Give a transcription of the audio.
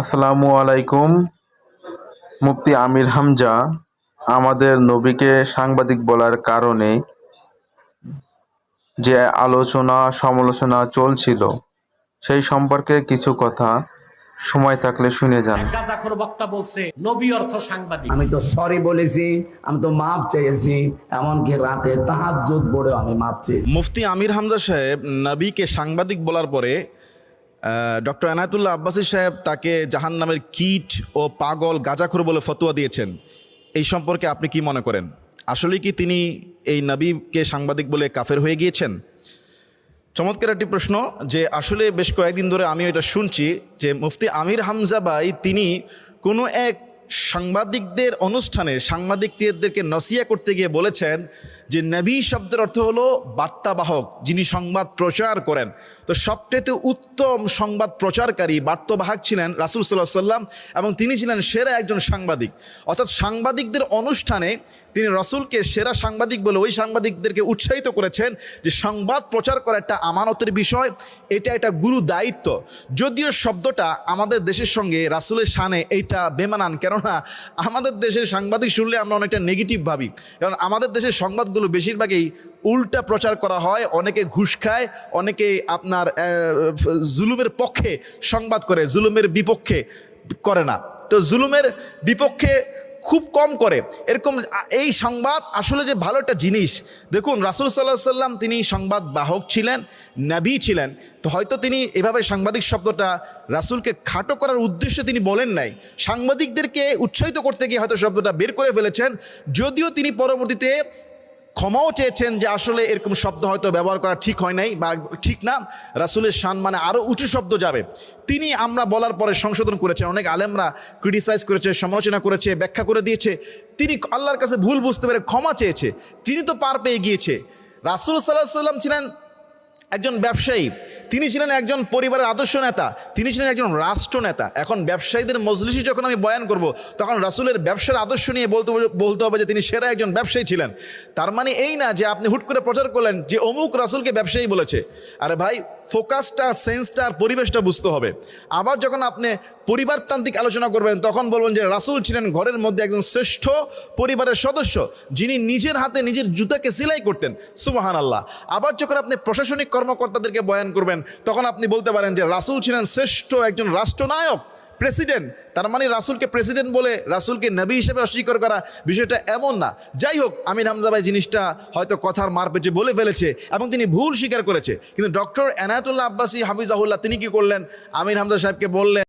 আসসালামু আলাইকুম মুফতি আমির হামজা। আমাদের নবীকে সাংবাদিক বলার কারণে যে আলোচনা সমালোচনা চলছিল সেই সম্পর্কে কিছু কথা সময় থাকলে শুনে যান। গাজাখোর বক্তা বলছে নবী অর্থ সাংবাদিক। আমি তো সরি বলেছি আমি তো মাপ চেয়েছি এমনকি রাতে তাহাজ্জুদ পড়েও আমি মাপ চেয়েছি। মুফতি আমির হামজা সাহেব নবীকে সাংবাদিক বলার পরে ডক্টর এনায়তুল্লাহ আব্বাসী সাহেব তাকে জাহান নামের কীট ও পাগল, গাজাখুর বলে ফতোয়া দিয়েছেন। এই সম্পর্কে আপনি কি মনে করেন? আসলে কি তিনি এই নবীকে সাংবাদিক বলে কাফের হয়ে গিয়েছেন? চমৎকার একটি প্রশ্ন যে আসলে বেশ কয়েকদিন ধরে আমি এটা শুনছি যে মুফতি আমির হামজা ভাই তিনি কোনো এক সাংবাদিকদের অনুষ্ঠানে সাংবাদিকদেরকে নসিয়া করতে গিয়ে বলেছেন যে নবী শব্দের অর্থ হলো বার্তাবাহক, যিনি সংবাদ প্রচার করেন। তো সবচেয়ে উত্তম সংবাদ প্রচারকারী, বার্তাবাহক ছিলেন রাসুল সাল্লাহ সাল্লাম এবং তিনি ছিলেন সেরা একজন সাংবাদিক। অর্থাৎ সাংবাদিকদের অনুষ্ঠানে তিনি রসুলকে সেরা সাংবাদিক বলে ওই সাংবাদিকদেরকে উৎসাহিত করেছেন যে সংবাদ প্রচার করা একটা আমানতের বিষয়, এটা একটা গুরু দায়িত্ব। যদিও শব্দটা আমাদের দেশের সঙ্গে রাসুলের শানে এইটা বেমানান, কেননা আমাদের দেশের সাংবাদিক শুনলে আমরা অনেকটা নেগেটিভ ভাবি। কারণ আমাদের দেশের সংবাদগুলো বেশিরভাগই উল্টা প্রচার করা হয়, অনেকে ঘুষ খায়, অনেকে আপনার জুলুমের পক্ষে সংবাদ করে, জুলুমের বিপক্ষে করে না। তো জুলুমের বিপক্ষে খুব কম করে। এরকম এই সংবাদ আসলে যে ভালো একটা জিনিস। দেখুন, রাসুল সাল্লাহ সাল্লাম তিনি সংবাদ বাহক ছিলেন, নবী ছিলেন। তো হয়তো তিনি এভাবে সাংবাদিক শব্দটা রাসুলকে খাটো করার উদ্দেশ্যে তিনি বলেন নাই। সাংবাদিকদেরকে উৎসাহিত করতে গিয়ে হয়তো শব্দটা বের করে ফেলেছেন। যদিও তিনি পরবর্তীতে ক্ষমাও চেয়েছেন যে আসলে এরকম শব্দ হয়তো ব্যবহার করা ঠিক হয় নাই বা ঠিক না। রাসুলের শান মানে আরও উঁচু শব্দ যাবে। তিনি আমরা বলার পরে সংশোধন করেছেন। অনেক আলেমরা ক্রিটিসাইজ করেছে, সমালোচনা করেছে, ব্যাখ্যা করে দিয়েছে। তিনি আল্লাহর কাছে ভুল বুঝতে পেরে ক্ষমা চেয়েছে। তিনি তো পার পেয়ে গিয়েছে। রাসুল সাল্লাহ সাল্লাম ছিলেন একজন ব্যবসায়ী। তিনি ছিলেন একজন পরিবারের আদর্শ নেতা, তিনি ছিলেন একজন রাষ্ট্র নেতা। এখন ব্যবসায়ীদের মজলিসি যখন আমি বয়ান করব, তখন রাসুলের ব্যবসার আদর্শ নিয়ে বলতে বলতে হবে যে তিনি সেরা একজন ব্যবসায়ী ছিলেন। তার মানে এই না যে আপনি হুট করে প্রচার করলেন যে অমুক রাসুলকে ব্যবসায়ী বলেছে। আরে ভাই ফোকাসটা, সেন্সটা, আর পরিবেশটা বুঝতে হবে। আবার যখন আপনি পরিবারতান্ত্রিক আলোচনা করবেন, তখন বলবেন যে রাসুল ছিলেন ঘরের মধ্যে একজন শ্রেষ্ঠ পরিবারের সদস্য, যিনি নিজের হাতে নিজের জুতাকে সেলাই করতেন। সুবাহান আল্লাহ আবার যখন আপনি প্রশাসনিক কর্মকর্তাদেরকে বয়ান করবেন, তখন আপনি বলতে পারেন যে রাসুল ছিলেন শ্রেষ্ঠ একজন রাষ্ট্রনায়ক। প্রেসিডেন্ট, তার মানে রাসুলকে প্রেসিডেন্ট বলে রাসুলকে নবী হিসেবে অস্বীকার করা বিষয়টা এমন না। যাই হোক, আমির হামজা ভাই জিনিসটা হয়তো কথার মার পেটে বলে ফেলেছে এবং তিনি ভুল স্বীকার করেছে। কিন্তু ডক্টর এনায়তুল্লাহ আব্বাসী হাফিজাহুল্লাহ তিনি কি করলেন? আমির হামজা সাহেবকে বললেন